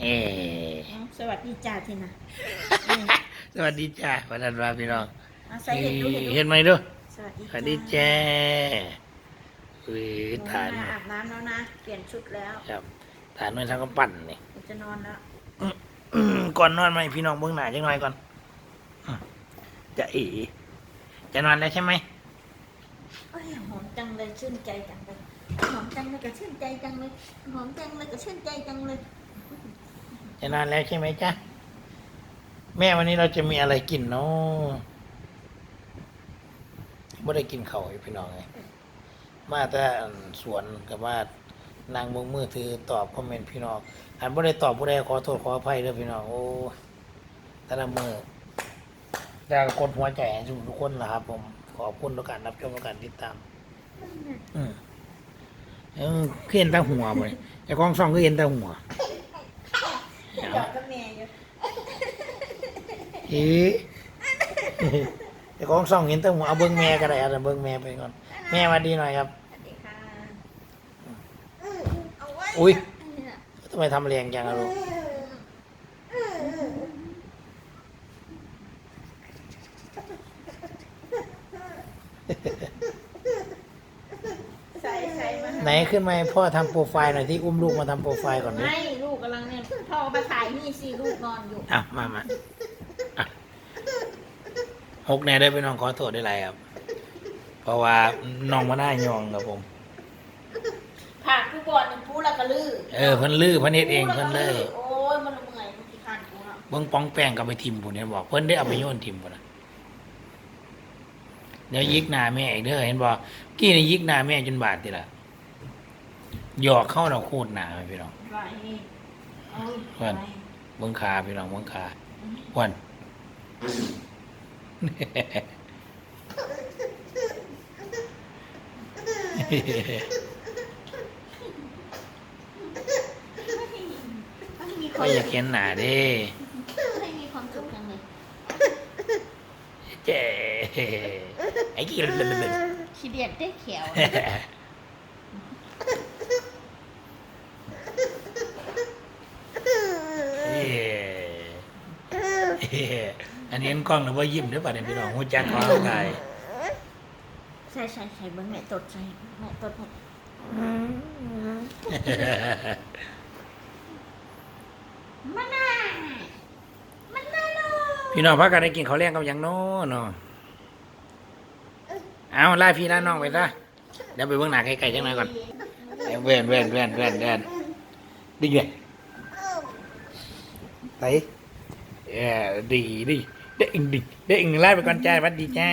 เอ้สวัสดีจ้าทีนะสวัสดีจ้าวันนั้นว่าพี่น้องเอาใส่เห็ดดูเห็ดดูเห็นไหมดูสวัสดีสวัสดีจ้าอุ้ยหนูฐานมาอาบน้ำแล้วนะ เปลี่ยนชุดแล้วครับฐานมันทางก็ปั่นนี่เดี๋ยวจะนอนแล้วอืมก่อนนอนไหมพี่น้องเบื้องหน้าจังหน่อยก่อนอืมจะเอ๋จะนอนแล้วใช่ไหมเอ้ยหอมจังเลยชื่นใจจังเลยหอมจังเลยก็ชื่นใจจังเลยหอมจังเลยก็ชื่นใจจังเลย จะนอนแล้วใช่ไหมจ๊ะ แม่วันนี้เราจะมีอะไรกินเนาะไม่ได้กินเขาพี่น้องเลยมาแต่สวนกับว่านางมือมือถือตอบคอมเมนต์พี่น้องอันไม่ได้ตอบผู้ใดขอโทษขออภัยเด้อพี่น้องโอ้แต่ละมือแต่ก็กดหัวใจให้ทุกคนนะครับผมขอบคุณทุกการรับชมทุกการติดตาม อืมเออคือเห็นต่หัวไปไอ้กองซองก็เห็นต่หัว หยอดกับแม่อยู่ อีไอ้กองซ่องเห็นแต่หัวเอาเบิ้งแม่ก็ได้เอาเบิ้งแม่ไปก่อน แม่มาดีหน่อยครับ สวัสดีค่ะเอาไว้อุ๊ยทำไมทำแรงจังอะลูกใส่ใส่มาไหนขึ้นมาให้พ่อทำโปรไฟล์หน่อยที่อุ้มลูกมาทำโปรไฟล์ก่อนดิไม่ลูกกำลังเนี่ยพ่อมาถ่ายนี่สิลูกนอนอยู่ อะมามาอะ หกแน่ได้ไปน้องขอโทษได้ไรครับ เพราะว่าน้องมาหน้ายองครับผมผักกูก่อนหนึ่งพูแล้วก็ลือเออเพิ่นลื้อเพิ่นเฮ็ดเองเพิ่นเลยโอ้ยมันละเมื่อยมันขี้คันกูเนาะเบิ้งป้องแป้งกับไปทิมผมเนี่ยบอกเพิ่นได้เอาไปโยนทิมผมนะเดี๋ยวยิกหน้าแม่อีกเด้อเห็นบอกกี้นี่ยิกหน้าแม่จนบาดทีละหยอกเข้าเราโคตรหนาเลยพี่น้องไหวเอ้ยเพื่อนไหวเบิ้งขาพี่น้องเบิ้งขาวันไม่มีค ก็นอยากเห็นหน้าเด้ไม่มีความสุขจังเลยเจ๊ไอ้กี้เลยเลยเลยขี้เดียดได้เขียว อันนี้กล้องหรือว่ายิ้มหรือเปล่าเนี่ยพี่น้องหัวจักของกายใช่ใช่ใช่เบิ้งแม่ตดใช่แม่ตดมดมันน่ามันน่าลูกพี่น้องพักกันได้กินข้าวแรงกับหยังโน้เนาะเอาไล่พี่ไล่น้องไปซะเดี๋ยวไปเบื้องหน้าไกลๆจังหน่อยก่อนเดี๋ยวเว้นเว้นเว้นเว้นเว้นดีไงไปเออดีดี เด้งดิเด้งไล่ไปก่อนจ้าสวัสดีจ้า